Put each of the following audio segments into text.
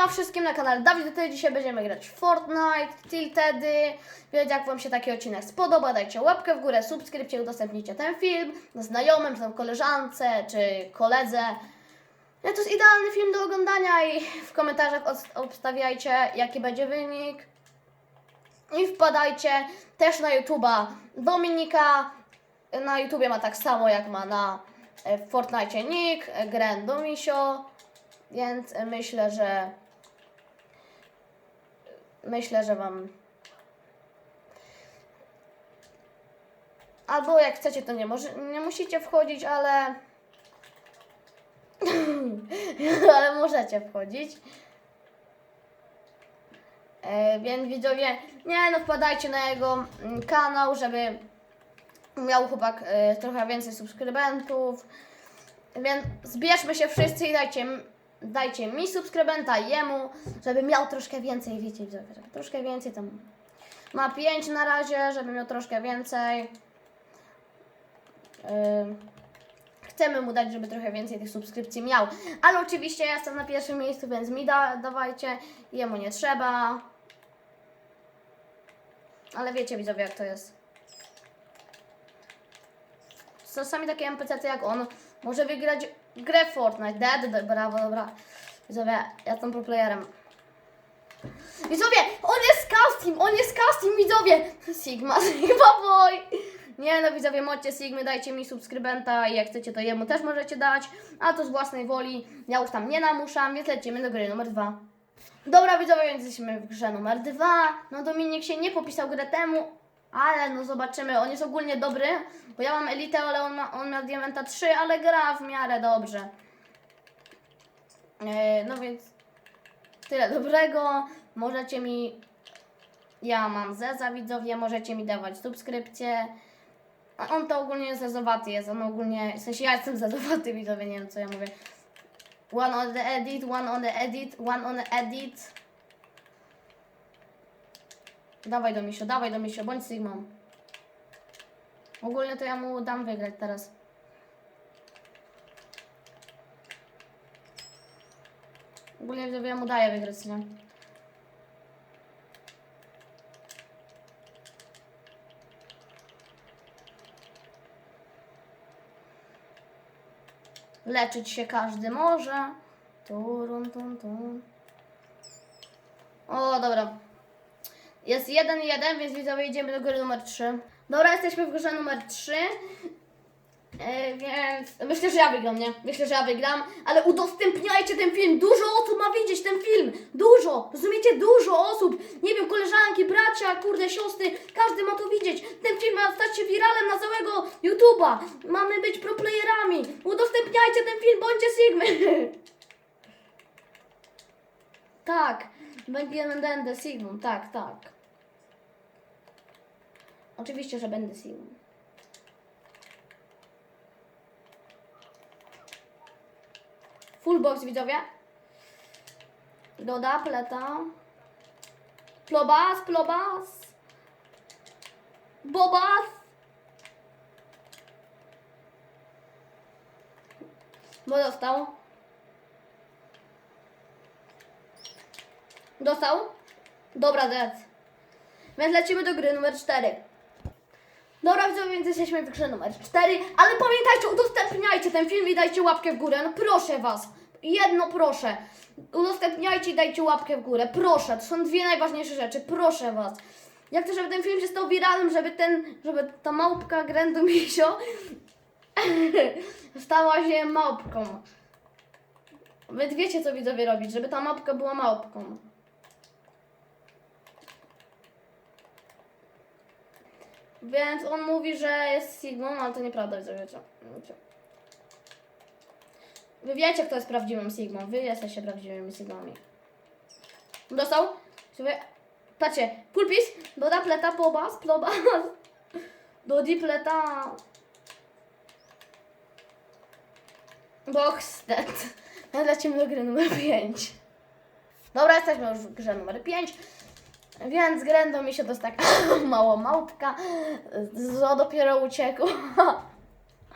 Siema wszystkim na kanale Dawid, tutaj dzisiaj będziemy grać w Fortnite, Tiltedy. Więc jak Wam się taki odcinek spodoba, dajcie łapkę w górę, subskrypcję, udostępnijcie ten film znajomym, czy tam koleżance, czy koledze. No to jest idealny film do oglądania i w komentarzach obstawiajcie, jaki będzie wynik. I wpadajcie też na YouTube'a Dominika. Na YouTubie ma tak samo jak ma na e, Fortnite Nick, Grand Domisio. Więc myślę, że myślę, że wam albo jak chcecie, to nie, może, nie musicie wchodzić, ale ale możecie wchodzić. E, więc widzowie, nie no, wpadajcie na jego mm, kanał, żeby miał chłopak e, trochę więcej subskrybentów. Więc zbierzmy się wszyscy i dajcie, dajcie mi subskrybenta jemu, żeby miał troszkę więcej, wiecie, żeby troszkę więcej tam. Ma 5 na razie, żeby miał troszkę więcej. Ym, chcemy mu dać, żeby trochę więcej tych subskrypcji miał. Ale oczywiście ja jestem na pierwszym miejscu, więc mi da, dawajcie. Jemu nie trzeba. Ale wiecie widzowie jak to jest. Czasami takie NPC jak on może wygrać grę Fortnite. Dead, brawo, dobra. Widzowie, ja jestem pro playerem. Widzowie, on jest casting, on jest casting, widzowie! Sigma, Sigma boy! Nie no, widzowie, modźcie Sigmy, dajcie mi subskrybenta i jak chcecie, to jemu też możecie dać, a to z własnej woli. Ja już tam nie namuszam, więc lecimy do gry numer dwa. Dobra, widzowie, więc jesteśmy w grze numer dwa. No, Dominik się nie popisał grę temu, ale no zobaczymy. On jest ogólnie dobry, bo ja mam elitę, ale on ma, on ma diamenta 3, ale gra w miarę dobrze. E, no więc tyle dobrego. Możecie mi. Ja mam Zeza widzowie, możecie mi dawać subskrypcję. A on to ogólnie zezowaty jest. On ogólnie. W sensie ja jestem zezowaty widzowie, nie wiem co ja mówię. One on the edit, one on the edit, one on the edit. Dawaj do misio, dawaj do misio, bądź Sigmą. Ogólnie to ja mu dam wygrać teraz. Ogólnie widzowie, ja mu daję wygrać, nie? Leczyć się każdy może. Turun, tun, tun. O, dobra. Jest 1-1, więc widzowie idziemy do gry numer 3. Dobra, jesteśmy w grze numer 3. E, więc myślę, że ja wygram, nie? Myślę, że ja wygram, ale udostępniajcie ten film. Dużo osób ma widzieć ten film. Dużo, rozumiecie? Dużo osób. Nie wiem, koleżanki, bracia, kurde, siostry. Każdy ma to widzieć. Ten film ma stać się wiralem na całego YouTube'a. Mamy być proplayerami. Udostępniajcie ten film, bądźcie Sigmy. tak, będę Sigmą, tak, tak. Oczywiście, że będę Sigmą. Full box widzowie. Doda, pleta. Plobas, plobas. Bobas. Bo dostał. Dostał? Dobra, dead. Więc lecimy do gry numer 4. Dobra, widzowie, więc jesteśmy w grze numer 4, ale pamiętajcie, udostępniajcie ten film i dajcie łapkę w górę, no proszę was, jedno proszę, udostępniajcie i dajcie łapkę w górę, proszę, to są dwie najważniejsze rzeczy, proszę was. Jak chcę, żeby ten film się stał żeby ten, żeby ta małpka Grandu Misio stała się małpką. Wy wiecie, co widzowie robić, żeby ta małpka była małpką. Więc on mówi, że jest Sigmą, ale to nieprawda, widzowie. wiecie. Wy wiecie, kto jest prawdziwym Sigmą. Wy jesteście prawdziwymi Sigmami. Dostał? Sobie... Patrzcie, pulpis, doda pleta, pobas, plobas. Dodi pleta. Box dead. No, lecimy do gry numer 5. Dobra, jesteśmy już w grze numer 5. Więc Grendo mi się taka mała małpka. Zo dopiero uciekła.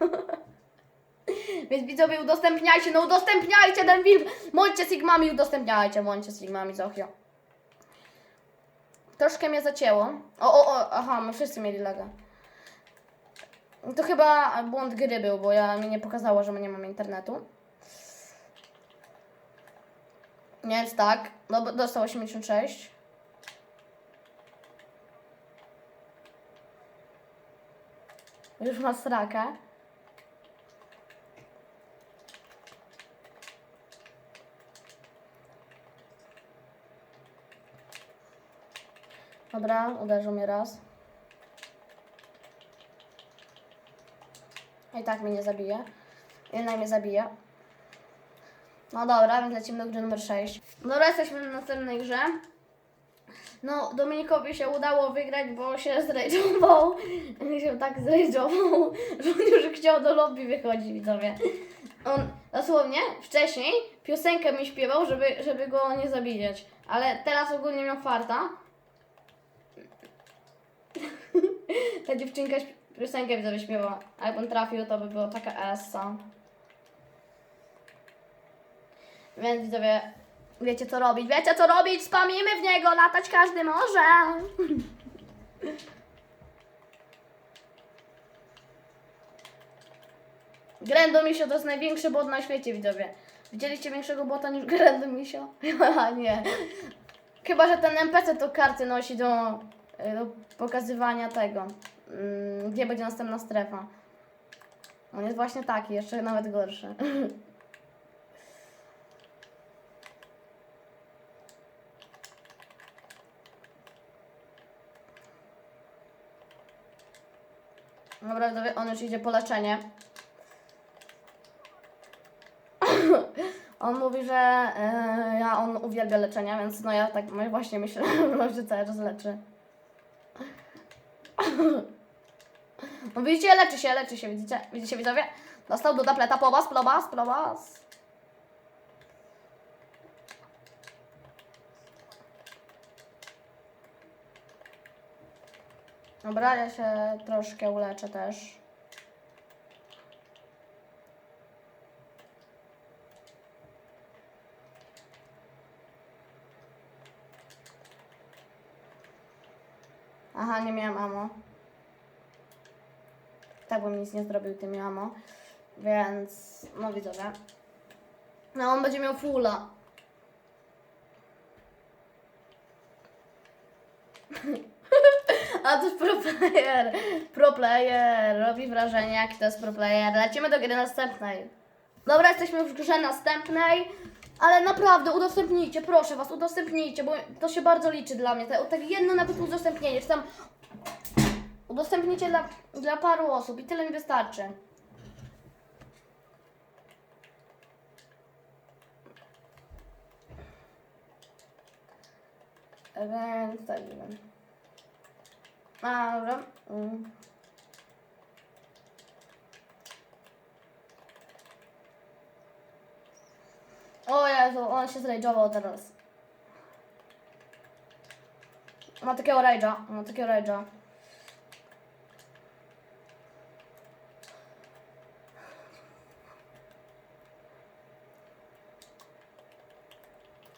Więc widzowie udostępniajcie, no udostępniajcie ten film. Bądźcie Sigmami, udostępniajcie, bądźcie Sigmami, Zochio. Troszkę mnie zacięło. O, o, o, aha, my wszyscy mieli laga. To chyba błąd gry był, bo ja mi nie pokazało, że my nie mamy internetu. Więc tak, no, dostał 86. Już ma srakę. Dobra, uderzył mnie raz. I tak mnie nie zabije. Jednak mnie zabije. No dobra, więc lecimy do gry numer 6. Dobra, jesteśmy na następnej grze. No, Dominikowi się udało wygrać, bo się zrejdżował. się tak zrejdżował, że on już chciał do lobby wychodzić, widzowie. On dosłownie wcześniej piosenkę mi śpiewał, żeby, żeby go nie zabijać. Ale teraz ogólnie miał farta. Ta dziewczynka piosenkę widzowie śpiewała. A jak on trafił, to by była taka essa. Więc widzowie, wiecie co robić, wiecie co robić, spamimy w niego, latać każdy może. Grandomisio to jest największy bot na świecie, widzowie. Widzieliście większego bota niż Grandomisio? Chyba nie. Chyba, że ten NPC to karty nosi do, do pokazywania tego, mm, gdzie będzie następna strefa. On jest właśnie taki, jeszcze nawet gorszy. Dobra, on już idzie po leczenie. on mówi, że e, ja, on uwielbia leczenia, więc no ja tak właśnie myślę, że cały czas leczy. no widzicie, leczy się, leczy się, widzicie? Widzicie, widzowie? Dostał do tableta, pobas, plobas, plobas. Dobra, ja się troszkę uleczę też. Aha, nie miałam amo. Tak bym nic nie zrobił tym amo. Więc, no widzowie. No on będzie miał fulla. A to jest pro player. Pro player. Robi wrażenie, jaki to jest pro player. Lecimy do gry następnej. Dobra, jesteśmy w grze następnej. Ale naprawdę, udostępnijcie, proszę was, udostępnijcie, bo to się bardzo liczy dla mnie. Te, tak jedno nawet udostępnienie, czy tam udostępnijcie dla, dla paru osób i tyle mi wystarczy. Więc tak, wiem. A, dobra. Mm. O Jezu, on się zrajdżował teraz. Ma takiego rajdża, ma takiego rajdża.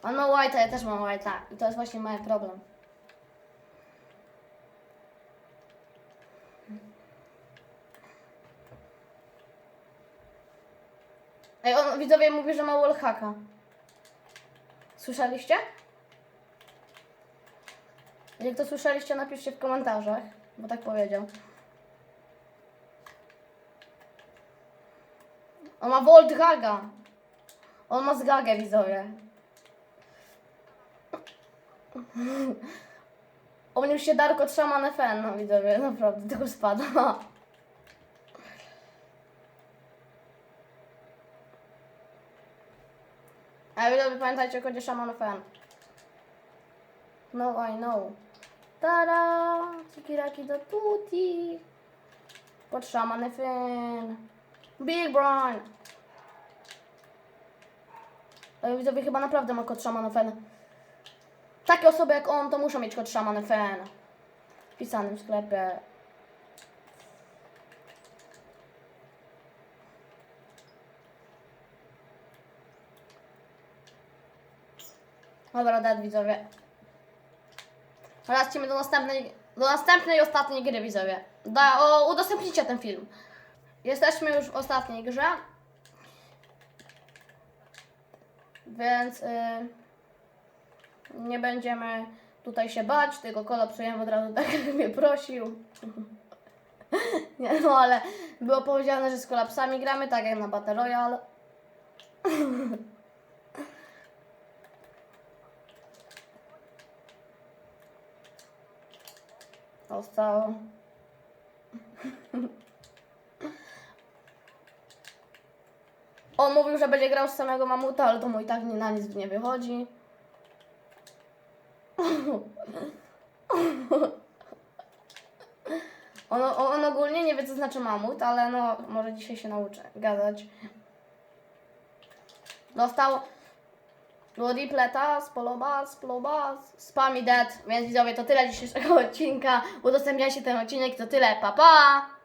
On ma white'a, ja też mam white'a. I to jest właśnie mały problem. Ej, on widzowie mówi, że ma wallhacka. Słyszeliście? Jak to słyszeliście, napiszcie w komentarzach, bo tak powiedział. On ma Volt Gaga. On ma zgagę, widzowie. On już się Darko trzyma na fen, no widzowie, naprawdę, tylko spada. A widzowie, pamiętajcie o kodzie Shaman Fan. No, I know. Tada! Cikiraki do tutti. Kod Shaman Fan. Big Brian. Ale widzowie, chyba naprawdę ma kod Shaman Fan. Takie osoby jak on, to muszą mieć kod Shaman Fan. Wpisany w sklepie. Dobra, dead widzowie. Lecimy do następnej, do następnej, ostatniej gry widzowie. Da, o, udostępnijcie ten film. Jesteśmy już w ostatniej grze. Więc y, nie będziemy tutaj się bać, tylko kolapsujemy od razu tak, jak mnie prosił. nie, no ale było powiedziane, że z kolapsami gramy, tak jak na Battle Royale. Zostało. On mówił, że będzie grał z samego mamuta, ale to mu i tak nie, na nic nie wychodzi. On, on ogólnie nie wie, co znaczy mamut, ale no, może dzisiaj się nauczy gadać. Dostał Bloody Pleta, Spoloba, Spoloba, Spam i Dead. Więc widzowie, to tyle dzisiejszego odcinka. Udostępniajcie ten odcinek, to tyle. Pa, pa!